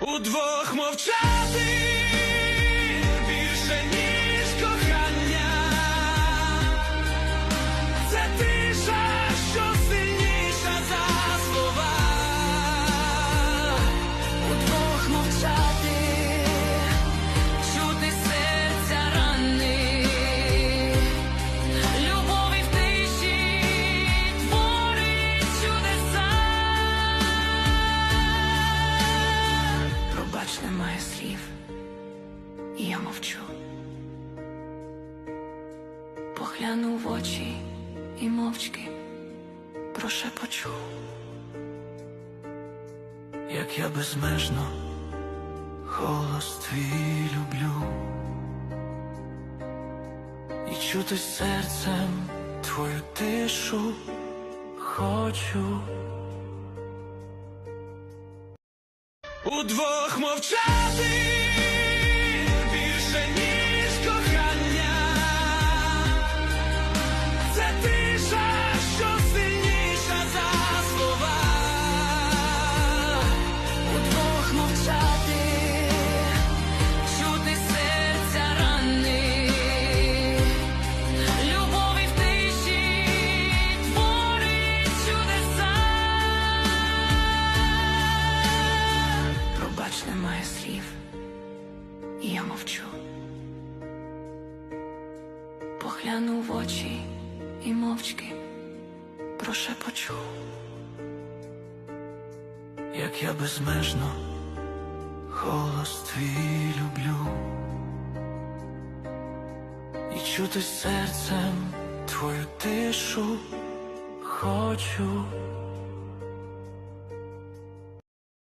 Удвох мовчати Немає слів, і я мовчу. Погляну в очі і мовчки прошепочу. Як я безмежно голос твій люблю, і чути серцем твою тишу хочу. Удвох мовчати Пробач, немає слів, і я мовчу. Погляну в очі і мовчки прошепочу. як я безмежно голос твій люблю, і чути серцем твою тишу хочу.